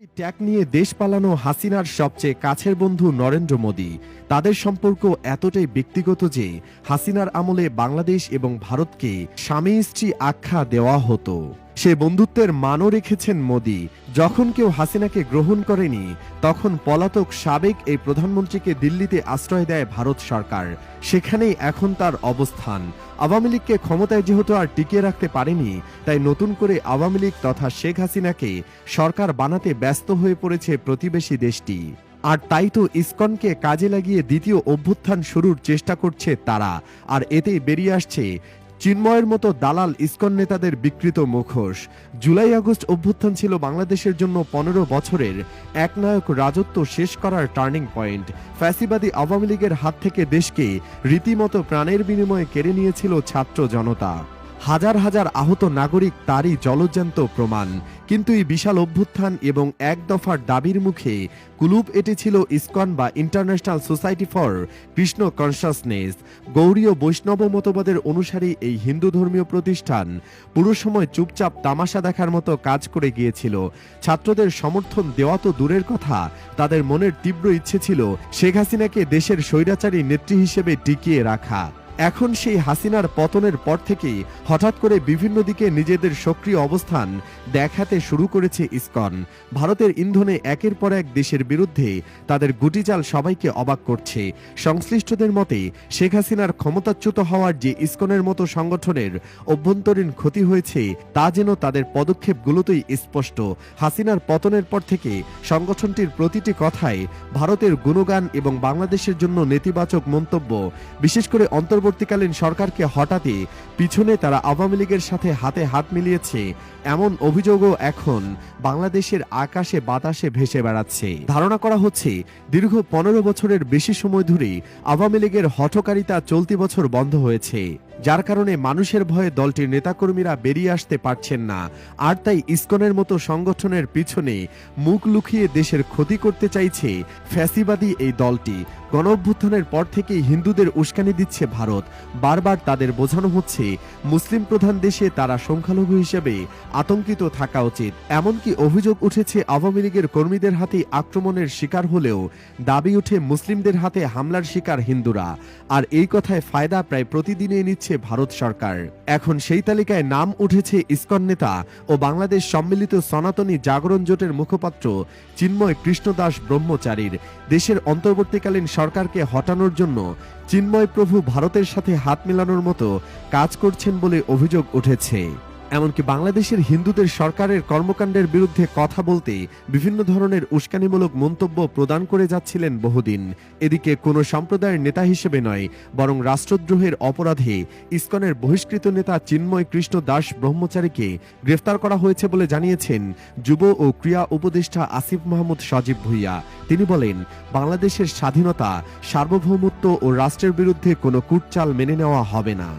Tag নিয়ে দেশ পালানো হাসিনার সবচেয়ে কাছের বন্ধু নরেন্দ্র মোদী। তাদের সম্পর্ক এতটাই ব্যক্তিগত যে হাসিনার আমলে বাংলাদেশ এবং ভারতকে স্বামী স্ত্রী আখ্যা দেওয়া হতো। সে বন্ধুত্বের মানও রেখেছেন মোদী। যখন কেউ হাসিনাকে গ্রহণ করেনি, তখন পলাতক সাবেক এই প্রধানমন্ত্রীকে দিল্লিতে আশ্রয় দেয় ভারত সরকার। সেখানেই এখন তার অবস্থান। আওয়ামী লীগকে ক্ষমতায় যেহেতু আর টিকিয়ে রাখতে পারেনি, তাই নতুন করে আওয়ামী লীগ তথা শেখ হাসিনাকে সরকার বানাতে ব্যস্ত হয়ে পড়েছে প্রতিবেশী দেশটি। আর তাই তো ইসকনকে কাজে লাগিয়ে দ্বিতীয় অভ্যুত্থান শুরুর চেষ্টা করছে তারা। আর এতে বেরিয়ে আসছে চিন্ময়ের মতো দালাল ইস্কন নেতাদের বিকৃত মুখোশ। জুলাই আগস্ট অভ্যুত্থান ছিল বাংলাদেশের জন্য পনেরো বছরের একনায়ক রাজত্ব শেষ করার টার্নিং পয়েন্ট। ফ্যাসিবাদী আওয়ামী লীগের হাত থেকে দেশকে রীতিমতো প্রাণের বিনিময়ে কেড়ে নিয়েছিল ছাত্র জনতা। হাজার হাজার আহত নাগরিক তারই জলজ্যান্ত প্রমাণ। কিন্তু এই বিশাল অভ্যুত্থান এবং এক দফার দাবির মুখে কুলুপ এটেছিল ইসকন বা international society for Krishna consciousness. Gaudiya Vaishnava মতবাদের অনুসারী এই হিন্দু ধর্মীয় প্রতিষ্ঠান পুরো সময় চুপচাপ তামাশা দেখার মতো কাজ করে গিয়েছিল। ছাত্রদের সমর্থন দেওয়া তো দূরের কথা, তাদের মনের তীব্র ইচ্ছে ছিল শেখ হাসিনাকে দেশের স্বৈরাচারী নেত্রী হিসেবে টিকিয়ে রাখা। এখন সেই হাসিনার পতনের পর থেকেই হঠাৎ করে বিভিন্ন দিকে নিজেদের সক্রিয় অবস্থান দেখাতে শুরু করেছে ইসকন। ভারতের ইন্ধনে একের পর এক দেশের বিরুদ্ধে তাদের গুটিচাল সবাইকে অবাক করছে। সংশ্লিষ্টদের মতে, শেখ হাসিনার ক্ষমতাচ্যুত হওয়ার যে ইসকনের মতো সংগঠনের অভ্যন্তরীণ ক্ষতি হয়েছে, তা যেন তাদের পদক্ষেপগুলোতেই স্পষ্ট। হাসিনার পতনের পর থেকে সংগঠনটির প্রতিটি কথায় ভারতের গুণগান এবং বাংলাদেশের জন্য নেতিবাচক মন্তব্য, বিশেষ করে অন্তর্বর্তীকালীন সরকারকে হটাতে পিছনে তারা আওয়ামী লীগের সাথে হাতে হাত মিলিয়েছে, এমন অভিযোগও এখন বাংলাদেশের আকাশে বাতাসে ভেসে বেড়াচ্ছে। ধারণা করা হচ্ছে, দীর্ঘ পনেরো বছরের বেশি সময় ধরে আওয়ামী লীগের হঠকারিতা চলতি বছর বন্ধ হয়েছে। যার কারণে মানুষের ভয়ে দলটির নেতাকর্মীরা বেরিয়ে আসতে পারছেন না। আর তাই ইসকনের মতো সংগঠনের পিছনে মুখ লুকিয়ে দেশের ক্ষতি করতে চাইছে ফ্যাসিবাদী এই দলটি। গণ অভ্যুত্থানের পর থেকেই হিন্দুদের উস্কানি দিচ্ছে ভারত। বারবার তাদের বোঝানো হচ্ছে, মুসলিম প্রধান দেশে তারা সংখ্যালঘু হিসেবে আতঙ্কিত থাকা উচিত। এমনকি অভিযোগ উঠেছে, আওয়ামী লীগের কর্মীদের হাতে আক্রমণের শিকার হলেও দাবি উঠে মুসলিমদের হাতে হামলার শিকার হিন্দুরা। আর এই কথায় ফায়দা প্রায় প্রতিদিনই নিচ্ছে ভারত সরকার। এখন সেই তালিকায় নাম উঠেছে ইসকন নেতা ও বাংলাদেশ সম্মিলিত সনাতনী জাগরণ জোটের মুখপাত্র চিন্ময় কৃষ্ণদাস ব্রহ্মচারীর। দেশের অন্তর্বর্তীকালীন সরকারকে হটানোর জন্য চিন্ময় প্রভু ভারতের সাথে হাত মেলানোর মতো কাজ করছেন বলে অভিযোগ উঠেছে। এমনকি বাংলাদেশের হিন্দুদের সরকারের কর্মকাণ্ডের বিরুদ্ধে কথা বলতে বিভিন্ন ধরনের উস্কানিমূলক মন্তব্য প্রদান করে যাচ্ছিলেন বহুদিন। এদিকে কোনো সম্প্রদায়ের নেতা হিসেবে নয়, বরং রাষ্ট্রদ্রোহের অপরাধে ইসকনের বহিষ্কৃত নেতা চিন্ময় কৃষ্ণ দাস ব্রহ্মচারীকে গ্রেফতার করা হয়েছে বলে জানিয়েছেন যুব ও ক্রিয়া উপদেষ্টা আসিফ মাহমুদ সজীব ভুইয়া। তিনি বলেন, বাংলাদেশের স্বাধীনতা, সার্বভৌমত্ব ও রাষ্ট্রের বিরুদ্ধে কোনো কুটচাল মেনে নেওয়া হবে না।